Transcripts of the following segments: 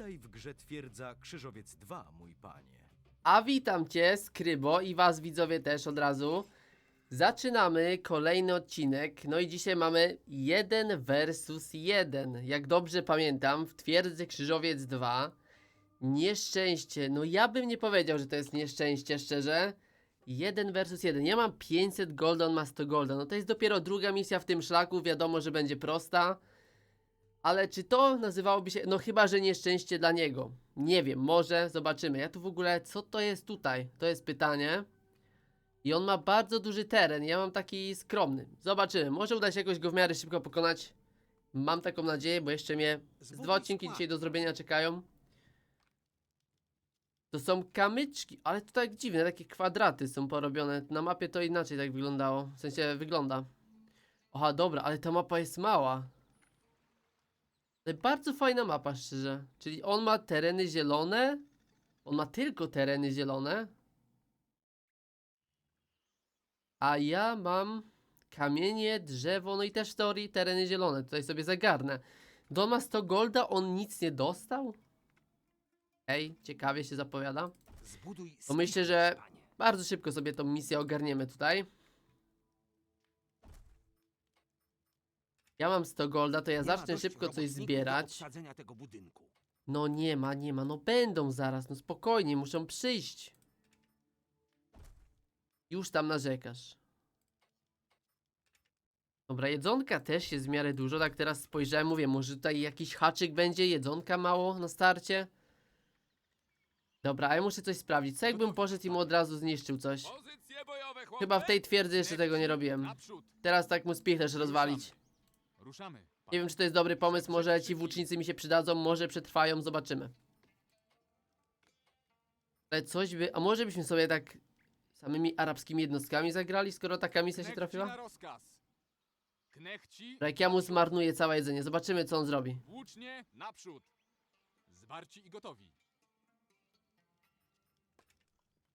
Witaj w grze Twierdza Krzyżowiec 2, mój panie. A witam cię, Skrybo i was widzowie też od razu. Zaczynamy kolejny odcinek, no i dzisiaj mamy 1 versus 1. Jak dobrze pamiętam, w twierdzy Krzyżowiec 2 nieszczęście, no ja bym nie powiedział, że to jest nieszczęście, szczerze. 1 versus 1. Ja mam 500 golda, on ma 100 golda. No to jest dopiero druga misja w tym szlaku, wiadomo, że będzie prosta. Ale czy to nazywałoby się. No chyba, że nieszczęście dla niego. Nie wiem, może zobaczymy. Ja tu w ogóle. Co to jest tutaj? To jest pytanie. I on ma bardzo duży teren. Ja mam taki skromny. Zobaczymy. Może uda się jakoś go w miarę szybko pokonać. Mam taką nadzieję, bo jeszcze mnie z dwa odcinki dzisiaj do zrobienia czekają. To są kamyczki, ale to tak dziwne, takie kwadraty są porobione. Na mapie to inaczej tak wyglądało. W sensie wygląda. Aha, dobra, ale ta mapa jest mała. Bardzo fajna mapa, szczerze. Czyli on ma tereny zielone. On ma tylko tereny zielone. A ja mam kamienie, drzewo, no i też w teorii tereny zielone. Tutaj sobie zagarnę. Do ma 100 golda, on nic nie dostał? Ej, ciekawie się zapowiada. To myślę, że bardzo szybko sobie tą misję ogarniemy tutaj. Ja mam 100 golda, to ja zacznę szybko coś zbierać. tego budynku. No nie ma, nie ma, no będą zaraz, no spokojnie, muszą przyjść. Już tam narzekasz. Dobra, jedzonka też jest w miarę dużo, tak teraz spojrzałem, mówię, może tutaj jakiś haczyk będzie, jedzonka mało na starcie. Dobra, a ja muszę coś sprawdzić, co jakbym poszedł i mu od razu zniszczył coś? Chyba w tej twierdzy jeszcze tego nie robiłem. Teraz tak mu spichlerz rozwalić. Ruszamy. Nie wiem, czy to jest dobry pomysł, może ci włócznicy mi się przydadzą, może przetrwają, zobaczymy. Ale coś by... A może byśmy sobie tak samymi arabskimi jednostkami zagrali, skoro taka misja się trafiła? rozkaz. Knechci, Dobra, Jak ja mu zmarnuję całe jedzenie, zobaczymy co on zrobi. włócznie, naprzód. Zwarci i gotowi.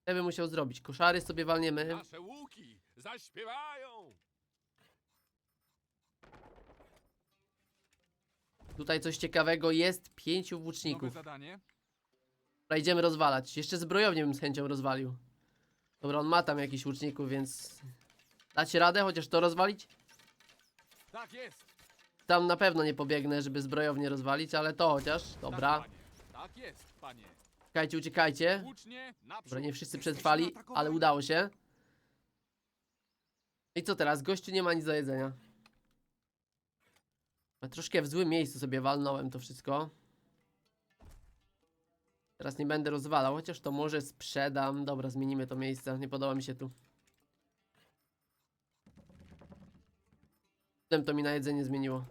Co bym musiał zrobić? Koszary sobie walniemy. Nasze łuki zaśpiewają! Tutaj coś ciekawego jest, pięciu włóczników. zadanie. Dobra, idziemy rozwalać. Jeszcze zbrojownię bym z chęcią rozwalił. Dobra, on ma tam jakiś łuczników, więc... Dacie radę chociaż to rozwalić? Tak jest. Tam na pewno nie pobiegnę, żeby zbrojownię rozwalić, ale to chociaż. Dobra. Tak, panie. tak jest, panie. Uciekajcie, uciekajcie. Włócznie, naprzód. Dobra, nie wszyscy przetrwali, ale udało się. I co teraz? Gościu nie ma nic do jedzenia. Troszkę w złym miejscu sobie walnąłem to wszystko. Teraz nie będę rozwalał, chociaż to może sprzedam. Dobra, zmienimy to miejsce. Nie podoba mi się tu. Potem to mi na jedzenie zmieniło.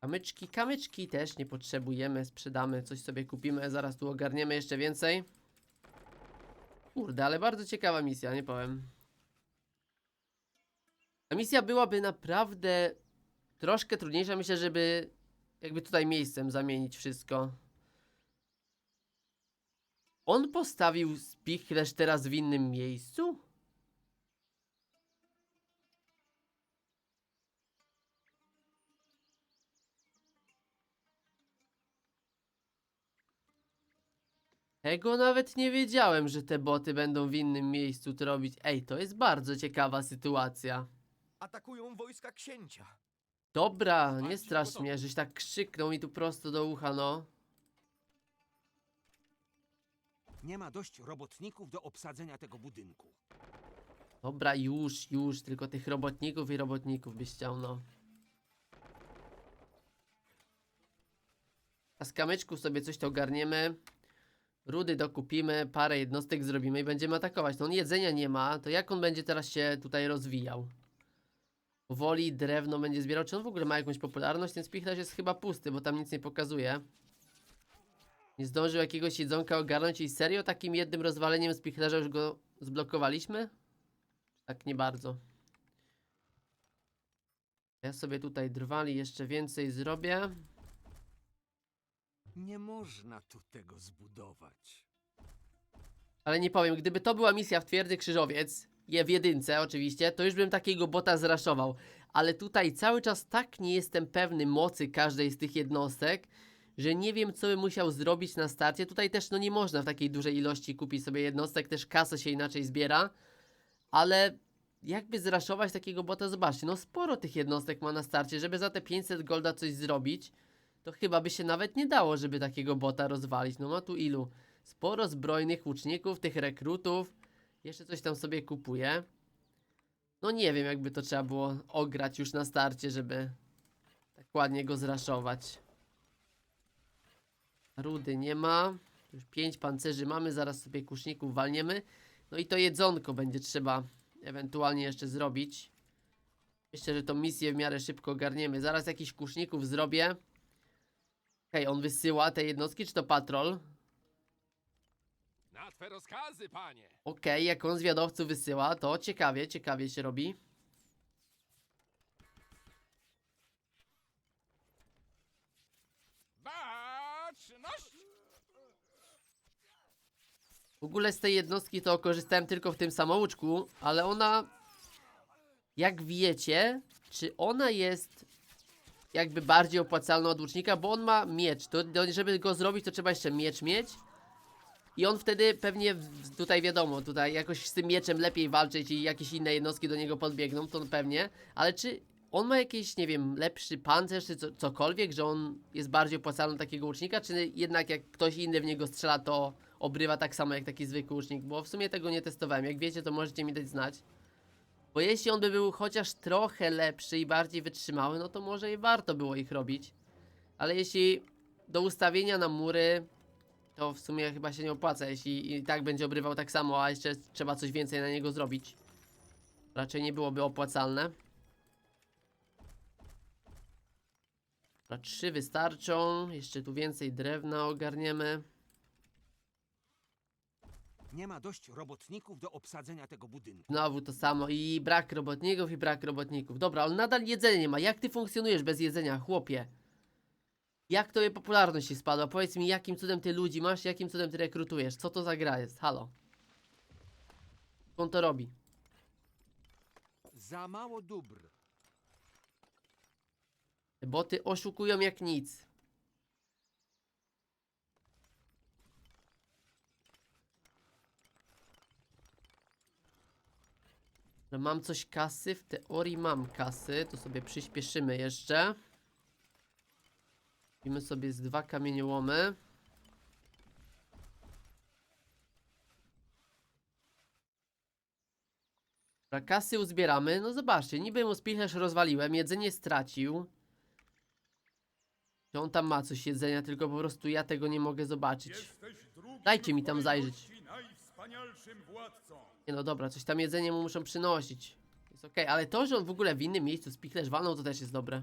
Kamyczki, kamyczki też nie potrzebujemy, sprzedamy, coś sobie kupimy, zaraz tu ogarniemy jeszcze więcej. Kurde, ale bardzo ciekawa misja, nie powiem. Ta misja byłaby naprawdę troszkę trudniejsza, myślę, żeby jakby tutaj miejscem zamienić wszystko. On postawił spichlerz teraz w innym miejscu? Tego nawet nie wiedziałem, że te boty będą w innym miejscu to robić. Ej, to jest bardzo ciekawa sytuacja. Atakują wojska księcia. Dobra, nie strasz mnie, żeś tak krzyknął mi tu prosto do ucha, no. Nie ma dość robotników do obsadzenia tego budynku. Dobra, już, już, tylko tych robotników i robotników byś chciał, no. A z kamyczków sobie coś to ogarniemy. Rudy dokupimy, parę jednostek zrobimy i będziemy atakować. No on jedzenia nie ma, to jak on będzie teraz się tutaj rozwijał? Powoli drewno będzie zbierał. Czy on w ogóle ma jakąś popularność? Ten spichlerz jest chyba pusty, bo tam nic nie pokazuje. Nie zdążył jakiegoś jedzonka ogarnąć i serio takim jednym rozwaleniem spichlerza już go zblokowaliśmy? Tak nie bardzo. Ja sobie tutaj drwali jeszcze więcej zrobię. Nie można tu tego zbudować. Ale nie powiem, gdyby to była misja w twierdzy krzyżowiec, je w jedynce oczywiście, to już bym takiego bota zraszował. Ale tutaj cały czas tak nie jestem pewny mocy każdej z tych jednostek, że nie wiem co bym musiał zrobić na starcie. Tutaj też no nie można w takiej dużej ilości kupić sobie jednostek, też kasa się inaczej zbiera. Ale jakby zraszować takiego bota, zobaczcie, no sporo tych jednostek ma na starcie, żeby za te 500 golda coś zrobić, to chyba by się nawet nie dało, żeby takiego bota rozwalić. No ma tu ilu? Sporo zbrojnych łuczników, tych rekrutów. Jeszcze coś tam sobie kupuje. No nie wiem, jakby to trzeba było ograć już na starcie, żeby tak ładnie go zraszować. Rudy nie ma. Już pięć pancerzy mamy, zaraz sobie kuszników walniemy. No i to jedzonko będzie trzeba ewentualnie jeszcze zrobić. Myślę, że tą misję w miarę szybko ogarniemy. Zaraz jakiś kuszników zrobię. Hej, on wysyła te jednostki, czy to patrol? Twe rozkazy, panie! Okej, jak on zwiadowców wysyła, to ciekawie, ciekawie się robi. Baczność! W ogóle z tej jednostki to korzystałem tylko w tym samouczku, ale ona, jak wiecie, czy ona jest jakby bardziej opłacalna od łucznika, bo on ma miecz, to, to żeby go zrobić, to trzeba jeszcze miecz mieć. I on wtedy pewnie, tutaj wiadomo, tutaj jakoś z tym mieczem lepiej walczyć i jakieś inne jednostki do niego podbiegną, to pewnie. Ale czy on ma jakiś, nie wiem, lepszy pancerz, czy co, cokolwiek, że on jest bardziej opłacalny takiego łucznika, czy jednak jak ktoś inny w niego strzela, to obrywa tak samo jak taki zwykły łucznik? Bo w sumie tego nie testowałem. Jak wiecie, to możecie mi dać znać. Bo jeśli on by był chociaż trochę lepszy i bardziej wytrzymały, no to może i warto było ich robić. Ale jeśli do ustawienia na mury, to w sumie chyba się nie opłaca, jeśli i tak będzie obrywał tak samo, a jeszcze trzeba coś więcej na niego zrobić. Raczej nie byłoby opłacalne. Dobra, trzy wystarczą. Jeszcze tu więcej drewna ogarniemy. Nie ma dość robotników do obsadzenia tego budynku. Znowu to samo i brak robotników i brak robotników. Dobra, on nadal jedzenia nie ma. Jak ty funkcjonujesz bez jedzenia, chłopie? Jak tobie popularność się spadła? Powiedz mi, jakim cudem ty ludzi masz, jakim cudem ty rekrutujesz? Co to za gra jest? Halo. On to robi. Za mało dóbr. Boty oszukują jak nic. Mam coś kasy, w teorii mam kasy, to sobie przyspieszymy jeszcze. Kupimy sobie z dwa kamieniołomy. Kasy uzbieramy, no zobaczcie, niby mu spichlerz rozwaliłem, jedzenie stracił. Czy on tam ma coś jedzenia, tylko po prostu ja tego nie mogę zobaczyć. Dajcie mi tam zajrzeć. Nie no dobra, coś tam jedzenie mu muszą przynosić. Jest okej, ale to, że on w ogóle w innym miejscu spichlerz walnął, to też jest dobre.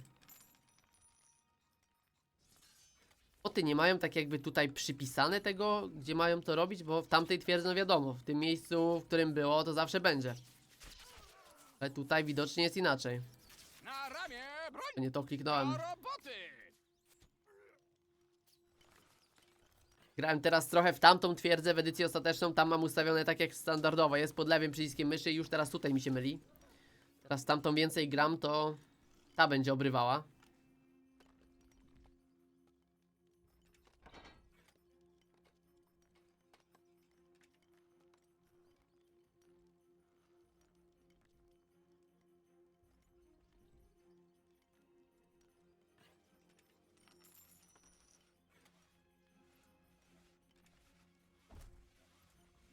Boty nie mają tak jakby tutaj przypisane tego, gdzie mają to robić, bo w tamtej twierdzy, no wiadomo, w tym miejscu, w którym było, to zawsze będzie. Ale tutaj widocznie jest inaczej. Na ramię, broń! Nie to kliknąłem. Grałem teraz trochę w tamtą twierdzę, w edycji ostateczną, tam mam ustawione tak jak standardowo, jest pod lewym przyciskiem myszy i już teraz tutaj mi się myli. Teraz tamtą więcej gram, to ta będzie obrywała.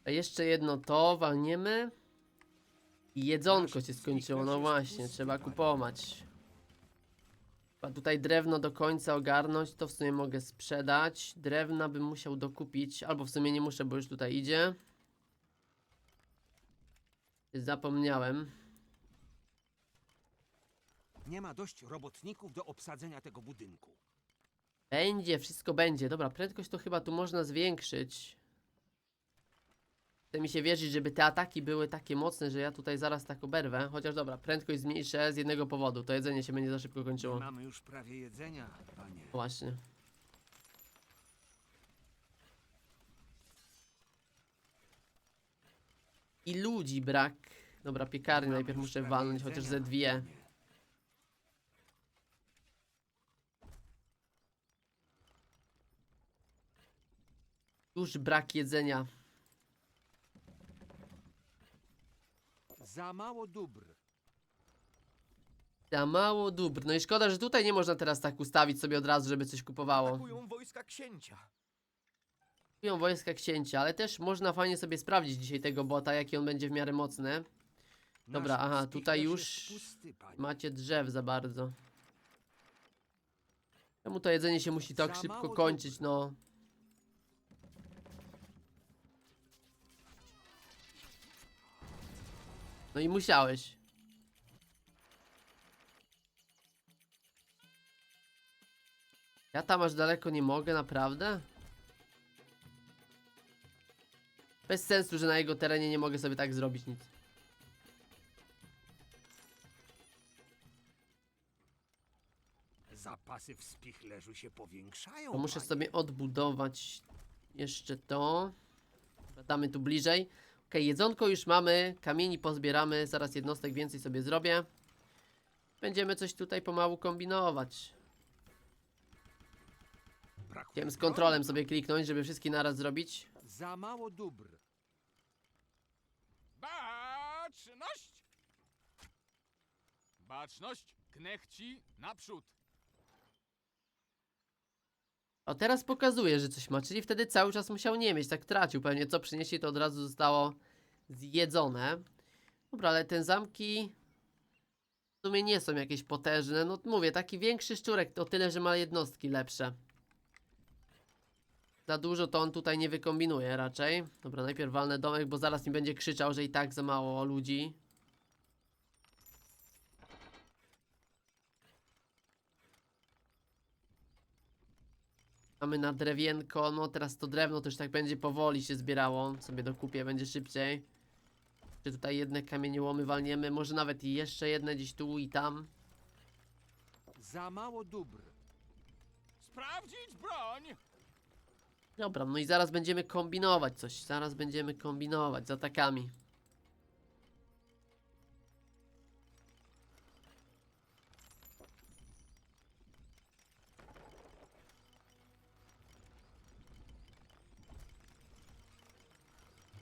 A jeszcze jedno to walniemy. I jedzonko się skończyło, no właśnie, trzeba kupować. Trzeba tutaj drewno do końca ogarnąć, to w sumie mogę sprzedać. Drewna bym musiał dokupić, albo w sumie nie muszę, bo już tutaj idzie. Zapomniałem. Nie ma dość robotników do obsadzenia tego budynku. Będzie, wszystko będzie. Dobra, prędkość to chyba tu można zwiększyć. Chce mi się wierzyć, żeby te ataki były takie mocne, że ja tutaj zaraz tak oberwę. Chociaż dobra, prędkość zmniejszę z jednego powodu. To jedzenie się będzie za szybko kończyło. Mamy już prawie jedzenia, panie. Właśnie. I ludzi brak. Dobra, piekarnię Mamy najpierw już muszę prawie walnąć, chociaż ze dwie. Już brak jedzenia. Za mało dóbr. Za mało dóbr. No i szkoda, że tutaj nie można teraz tak ustawić sobie od razu, żeby coś kupowało. Atakują wojska księcia. Kupują wojska księcia, ale też można fajnie sobie sprawdzić dzisiaj tego bota, jaki on będzie w miarę mocny. Dobra, Nasz aha, tutaj spichlerz już jest Pusty, panie. Macie drzew za bardzo. Czemu to jedzenie się musi tak Za szybko mało kończyć, no? No i musiałeś. Ja tam aż daleko nie mogę, naprawdę? Bez sensu, że na jego terenie nie mogę sobie tak zrobić nic. Zapasy w spichlerzu się powiększają. To muszę panie. sobie odbudować jeszcze to. Dobra, Damy tu bliżej. Ok, jedzonko już mamy, kamieni pozbieramy, zaraz jednostek więcej sobie zrobię. Będziemy coś tutaj pomału kombinować. Chciałem z kontrolem sobie kliknąć, żeby wszystkie naraz zrobić. Za mało dóbr. Baczność! Baczność, knechci, naprzód! O, teraz pokazuje, że coś ma, czyli wtedy cały czas musiał nie mieć, tak tracił pewnie. Co przynieśli, to od razu zostało zjedzone. Dobra, ale te zamki w sumie nie są jakieś potężne. No mówię, taki większy szczurek to tyle, że ma jednostki lepsze. Za dużo to on tutaj nie wykombinuje raczej. Dobra, najpierw walnę domek, bo zaraz mi będzie krzyczał, że i tak za mało ludzi. Mamy na drewienko, no teraz to drewno też tak będzie powoli się zbierało. Sobie dokupię, będzie szybciej. Czy tutaj jedne kamieniołomy walniemy, może nawet i jeszcze jedne gdzieś tu i tam. Za mało dóbr. Sprawdzić broń! Dobra, no i zaraz będziemy kombinować coś. Zaraz będziemy kombinować z atakami.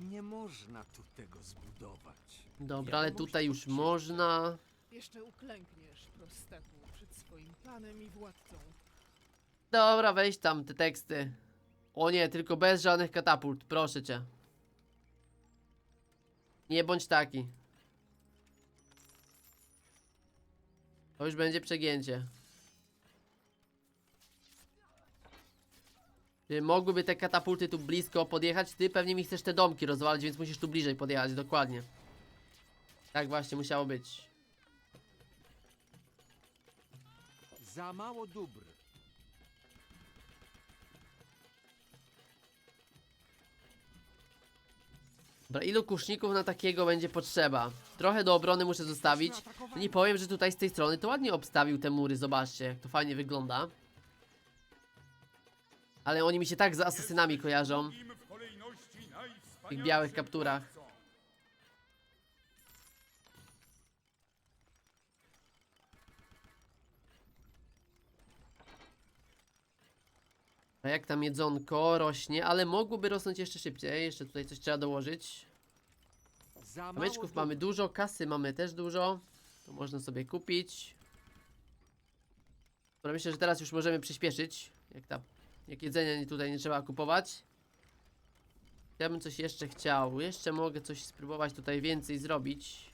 Nie można tu tego zbudować. Dobra, ale tutaj już można. Jeszcze uklękniesz, prostaku, przed swoim panem i władcą. Dobra, weź tam te teksty. O nie, tylko bez żadnych katapult, proszę cię. Nie bądź taki. To już będzie przegięcie. Mogłyby te katapulty tu blisko podjechać? Ty pewnie mi chcesz te domki rozwalić, więc musisz tu bliżej podjechać, dokładnie. Tak właśnie musiało być. Za mało dóbr. Dobra, ilu kuszników na takiego będzie potrzeba? Trochę do obrony muszę zostawić. Nie powiem, że tutaj z tej strony to ładnie obstawił te mury, zobaczcie, jak to fajnie wygląda. Ale oni mi się tak z asesynami kojarzą. W tych białych kapturach. A jak tam jedzonko rośnie, ale mogłoby rosnąć jeszcze szybciej. Jeszcze tutaj coś trzeba dołożyć. Kamyczków mamy dużo, kasy mamy też dużo. To można sobie kupić. Dobra, myślę, że teraz już możemy przyspieszyć. Jak ta, jak jedzenia tutaj nie trzeba kupować. Ja bym coś jeszcze chciał. Jeszcze mogę coś spróbować tutaj więcej zrobić.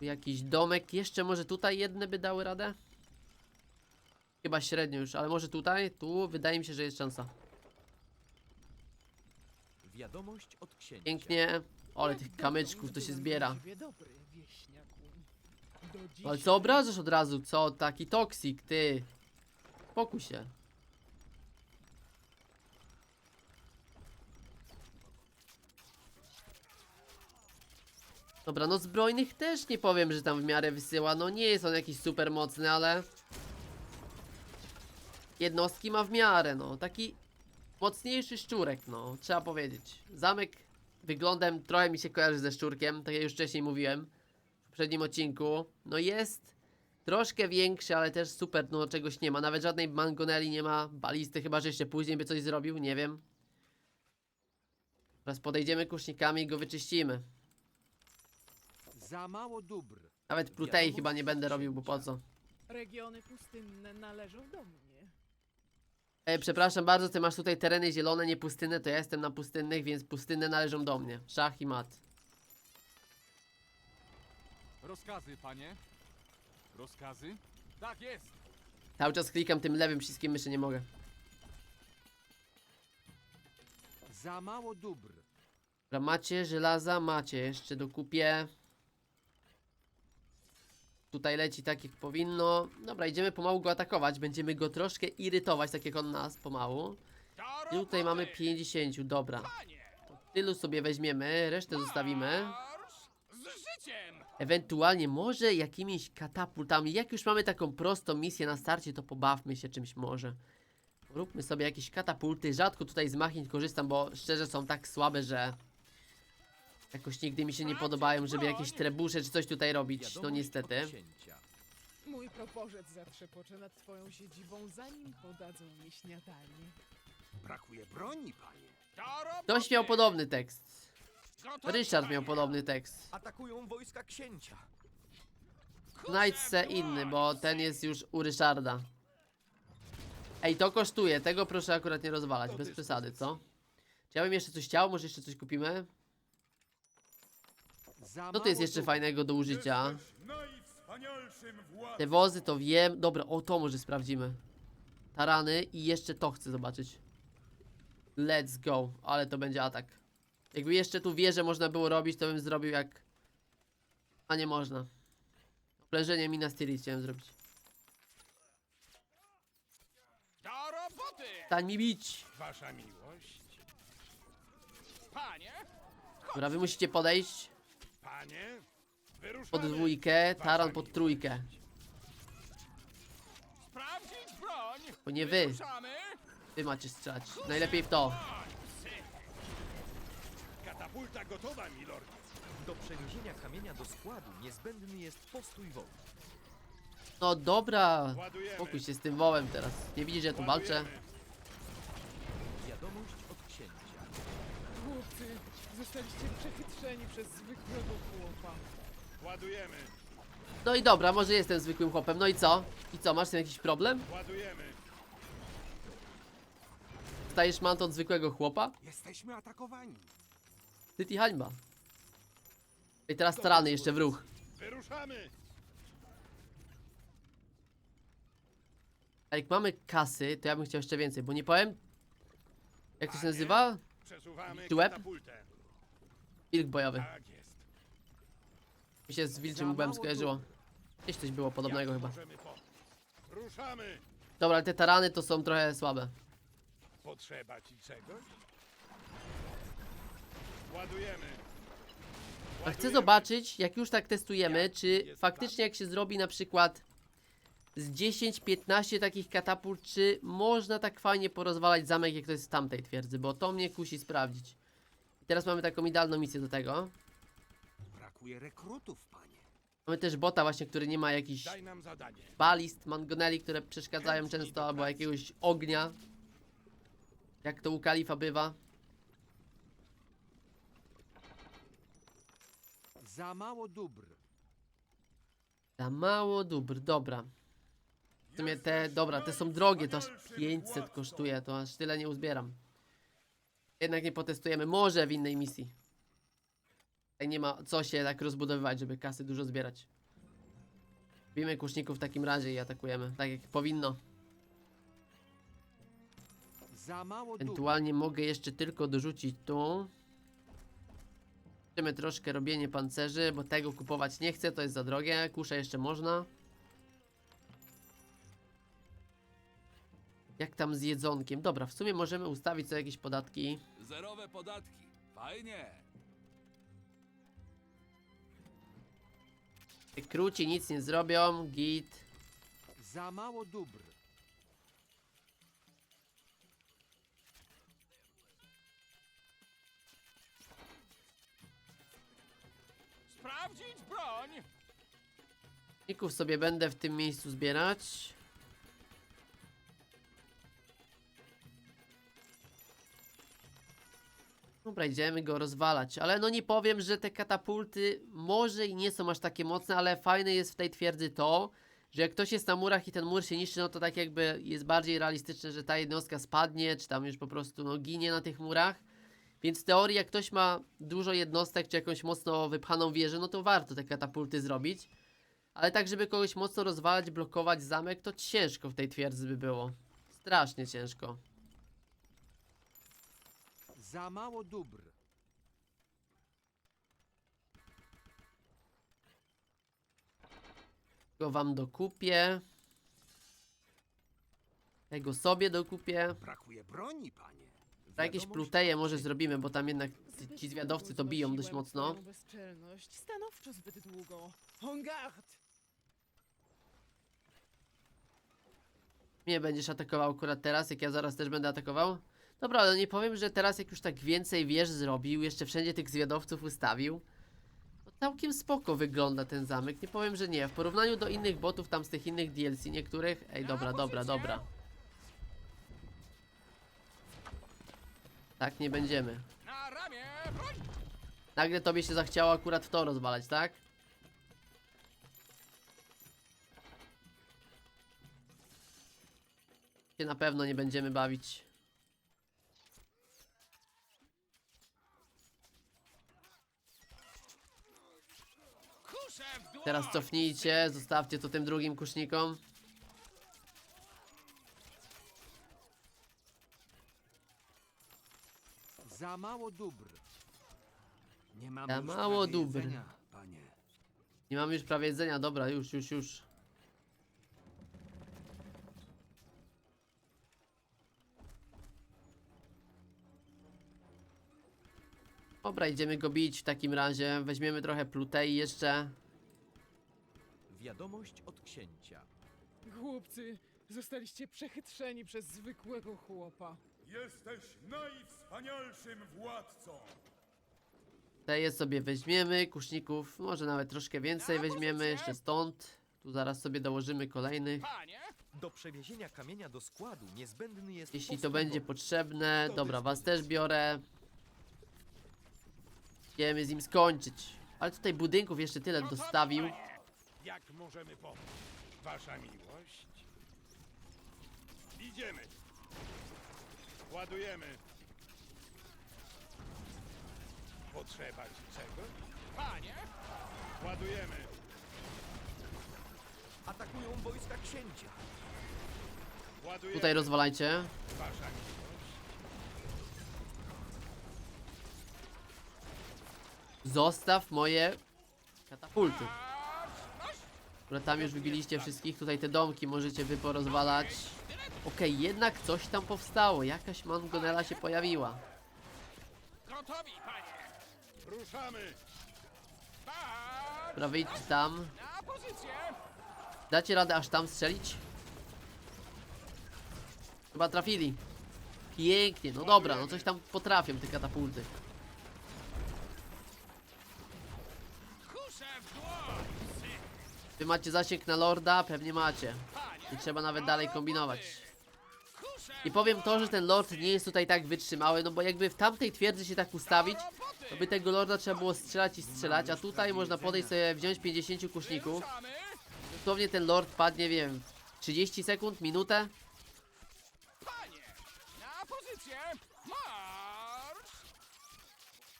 Jakiś domek. Jeszcze może tutaj jedne by dały radę? Chyba średnio już, ale może tutaj? Tu wydaje mi się, że jest szansa. Wiadomość od księcia. Pięknie. Jak tych kamyczków to się zbiera. Ale co obrażasz od razu? Co? Taki toksik, ty. Spokój się. Dobra, no zbrojnych też nie powiem, że tam w miarę wysyła. No nie jest on jakiś super mocny, ale... Jednostki ma w miarę, no. Taki Mocniejszy szczurek, no, trzeba powiedzieć. Zamek wyglądem trochę mi się kojarzy ze szczurkiem, tak jak już wcześniej mówiłem poprzednim odcinku. No jest troszkę większy, ale też super, no czegoś nie ma. Nawet żadnej mangoneli nie ma, balisty, chyba że jeszcze później by coś zrobił, nie wiem. Teraz podejdziemy kusznikami i go wyczyścimy. Za mało dóbr. Nawet plutei chyba nie będę robił, bo po co? Regiony pustynne należą do mnie. E, przepraszam bardzo, ty masz tutaj tereny zielone, nie pustynne, to ja jestem na pustynnych, więc pustynne należą do mnie. Szach i mat. Rozkazy, panie? Rozkazy? Tak jest! Cały czas klikam tym lewym przyciskiem myszy, nie mogę. Za mało dóbr. Dobra, macie żelaza, macie, jeszcze dokupię. Tutaj leci tak jak powinno. Dobra, idziemy pomału go atakować, będziemy go troszkę irytować, tak jak on nas, pomału. I tutaj mamy 50, dobra. Tylu sobie weźmiemy, resztę zostawimy. Z życiem! Ewentualnie może jakimiś katapultami. Jak już mamy taką prostą misję na starcie, to pobawmy się czymś może. Róbmy sobie jakieś katapulty. Rzadko tutaj z machin korzystam, bo szczerze są tak słabe, że jakoś nigdy mi się nie podobają, żeby jakieś trebusze czy coś tutaj robić. No niestety. Mój proporzec zatrzepocze nad twoją siedzibą, zanim podadzą mi śniadanie. Brakuje broni, panie. Ktoś miał podobny tekst. Ryszard miał podobny tekst. Atakują wojska księcia. Znajdź se inny, bo ten jest już u Ryszarda. Ej, to kosztuje. Tego proszę akurat nie rozwalać, bez przesady, co? Czy ja bym jeszcze coś chciał? Może jeszcze coś kupimy? No to jest jeszcze fajnego do użycia. Te wozy to wiem. Dobra, o to może sprawdzimy. Tarany i jeszcze to chcę zobaczyć. Let's go. Ale to będzie atak. Jakby jeszcze tu wieżę można było robić, to bym zrobił jak... A nie można. Oblężenie Minas Tirith chciałem zrobić. Do roboty! Stań mi bić! Wasza miłość. Panie? Dobra, wy musicie podejść Panie? Wyruszamy! pod dwójkę, taran pod trójkę. Sprawdzić broń! Bo nie wy, Ruszamy! wy macie strzelać. Najlepiej w to. Katapulta gotowa, milord! Do przeniesienia kamienia do składu niezbędny jest postój wołu. No dobra, Ładujemy. spokój się z tym wołem teraz. Nie widzisz, że ja tu walczę? Wiadomość od księcia. Chłopcy, zostaliście przechytrzeni przez zwykłego chłopa. Ładujemy! No i dobra, może jestem zwykłym chłopem. No i co? I co, masz z tym jakiś problem? Ładujemy! Stajesz mantą od zwykłego chłopa? Jesteśmy atakowani. Ty i hańba. I teraz tarany jeszcze w ruch. Wyruszamy! A jak mamy kasy, to ja bym chciał jeszcze więcej, bo nie powiem... Jak to się nazywa? Przesuwamy Czy łeb? katapultę. Wilk bojowy. Tak jest. Mi się z wilczym łbem skojarzyło. Gdzieś coś było podobnego chyba. Możemy pomóc. Ruszamy! Dobra, ale te tarany to są trochę słabe. Potrzeba ci czegoś? Ładujemy! A chcę zobaczyć, jak już tak testujemy, czy faktycznie jak się zrobi na przykład z 10-15 takich katapult, czy można tak fajnie porozwalać zamek, jak to jest w tamtej twierdzy, bo to mnie kusi sprawdzić. I teraz mamy taką idealną misję do tego. Brakuje rekrutów, panie. Mamy też bota właśnie, który nie ma jakichś Daj nam zadanie. balist, mangoneli, które przeszkadzają często, albo jakiegoś ognia. Jak to u kalifa bywa. Za mało dóbr. Za mało dóbr, dobra. W sumie te, dobra, te są drogie, to aż 500 kosztuje, to aż tyle nie uzbieram. Jednak nie potestujemy, może w innej misji. Tutaj nie ma co się tak rozbudowywać, żeby kasy dużo zbierać. Bijmy kuszników w takim razie i atakujemy, tak jak powinno. Za mało dóbr. Ewentualnie mogę jeszcze tylko dorzucić tu. Zobaczymy troszkę robienie pancerzy, bo tego kupować nie chcę, to jest za drogie. Kusze jeszcze można. Jak tam z jedzonkiem? Dobra, w sumie możemy ustawić sobie jakieś podatki. Zerowe podatki. Fajnie. Króci nic nie zrobią, git. Za mało dóbr. Sprawdzić broń! Ników sobie będę w tym miejscu zbierać. Dobra, idziemy go rozwalać, ale no nie powiem, że te katapulty może i nie są aż takie mocne, ale fajne jest w tej twierdzy to, że jak ktoś jest na murach i ten mur się niszczy, no to tak jakby jest bardziej realistyczne, że ta jednostka spadnie, czy tam już po prostu no, ginie na tych murach. Więc w teorii jak ktoś ma dużo jednostek, czy jakąś mocno wypchaną wieżę, no to warto te katapulty zrobić. Ale tak, żeby kogoś mocno rozwalać, blokować zamek, to ciężko w tej twierdzy by było. Strasznie ciężko. Za mało dóbr. Go wam dokupię. Tego sobie dokupię. Brakuje broni, panie. Za jakieś pluteje może zrobimy, bo tam jednak ci- ci zwiadowcy to biją dość mocno. bezczelność. Stanowczo zbyt długo. En garde! Mnie będziesz atakował akurat teraz, jak ja zaraz też będę atakował? Dobra, ale nie powiem, że teraz jak już tak więcej wież zrobił, jeszcze wszędzie tych zwiadowców ustawił, to całkiem spoko wygląda ten zamek. Nie powiem, że nie. W porównaniu do innych botów tam z tych innych DLC niektórych... Ej, dobra, dobra, dobra. Tak nie będziemy. Na ramię broń! Nagle tobie się zachciało akurat w to rozwalać, tak? Się na pewno nie będziemy bawić. Teraz cofnijcie, zostawcie to tym drugim kusznikom. Za mało dóbr. Nie mam Za już mało prawie dóbr. jedzenia, panie. Nie mamy już prawie jedzenia, dobra, już, już, już. Dobra, idziemy go bić w takim razie. Weźmiemy trochę plutei jeszcze. Wiadomość od księcia. Głupcy, zostaliście przechytrzeni przez zwykłego chłopa. Jesteś najwspanialszym władcą! Teje sobie weźmiemy, kuszników może nawet troszkę więcej Na weźmiemy, jeszcze stąd. Tu zaraz sobie dołożymy kolejnych. Panie! Do przewiezienia kamienia do składu niezbędny jest Jeśli to będzie potrzebne. Dobra, was też biorę. Idziemy z nim skończyć. Ale tutaj budynków jeszcze tyle dostawił. Jak możemy pomóc? Wasza miłość? Idziemy! Ładujemy! Potrzeba ci czego? Panie! Ładujemy! Atakują wojska księcia. Ładujemy! Tutaj rozwalajcie. Wasza miłość? Zostaw moje katapulty. Które tam już wybiliście wszystkich. Tutaj te domki możecie wy porozwalać. Okej, jednak coś tam powstało. Jakaś mangonela się pojawiła. Gotowi, panie! Ruszamy! Dobra, wyjdźcie tam. Na pozycję! Dacie radę aż tam strzelić? Chyba trafili. Pięknie, no dobra, no coś tam potrafią te katapulty. Kuszę w dłoń! Wy macie zasięg na lorda? Pewnie macie. Nie trzeba nawet dalej kombinować. I powiem to, że ten lord nie jest tutaj tak wytrzymały, no bo jakby w tamtej twierdzy się tak ustawić, to by tego lorda trzeba było strzelać i strzelać, a tutaj można podejść sobie, wziąć 50 kuszników. Dosłownie ten lord padnie, wiem, w 30 sekund, minutę. Panie! Na pozycję! Marsz!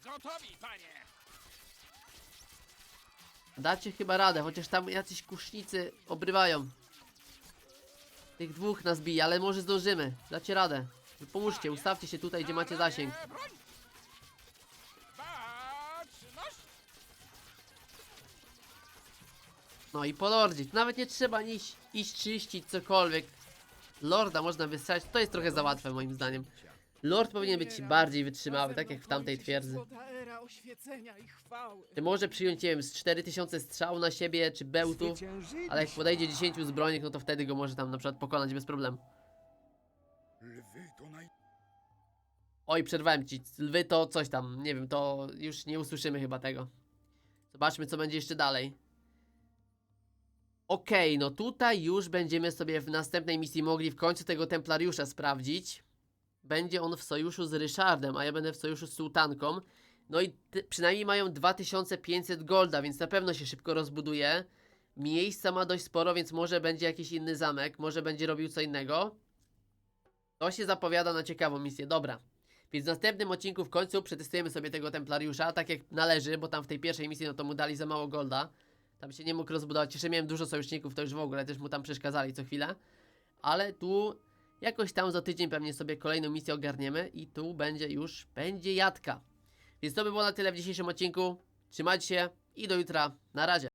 Gotowi, panie! Dacie chyba radę, chociaż tam jacyś kusznicy obrywają. Tych dwóch nas bije, ale może zdążymy. Dacie radę. Pomóżcie, ustawcie się tutaj, gdzie macie zasięg. No i po lordzie. Nawet nie trzeba iść, iść czyścić cokolwiek. Lorda można wystrzelić. To jest trochę za łatwe moim zdaniem. Lord powinien być bardziej wytrzymały, tak jak w tamtej twierdzy. Oświecenia i chwały. Ty może przyjąć, nie wiem, z 4000 strzał na siebie, czy bełtów, Zwyciężyliśmy. ale jak podejdzie 10 zbrojnych, no to wtedy go może tam na przykład pokonać bez problemu. Lwy to naj... Oj, przerwałem ci. Lwy to coś tam, nie wiem, to już nie usłyszymy chyba tego. Zobaczmy, co będzie jeszcze dalej. Okej, no tutaj już będziemy sobie w następnej misji mogli w końcu tego Templariusza sprawdzić. Będzie on w sojuszu z Ryszardem, a ja będę w sojuszu z Sułtanką. No i przynajmniej mają 2500 golda, więc na pewno się szybko rozbuduje. Miejsca ma dość sporo, więc może będzie jakiś inny zamek, może będzie robił co innego. To się zapowiada na ciekawą misję, dobra. Więc w następnym odcinku w końcu przetestujemy sobie tego Templariusza, tak jak należy, bo tam w tej pierwszej misji no to mu dali za mało golda. Tam się nie mógł rozbudować. Jeszcze miałem dużo sojuszników, to już w ogóle też mu tam przeszkadzali co chwilę. Ale tu jakoś tam za tydzień pewnie sobie kolejną misję ogarniemy i tu będzie już, będzie jadka. Więc to by było na tyle w dzisiejszym odcinku. Trzymajcie się i do jutra. Na razie.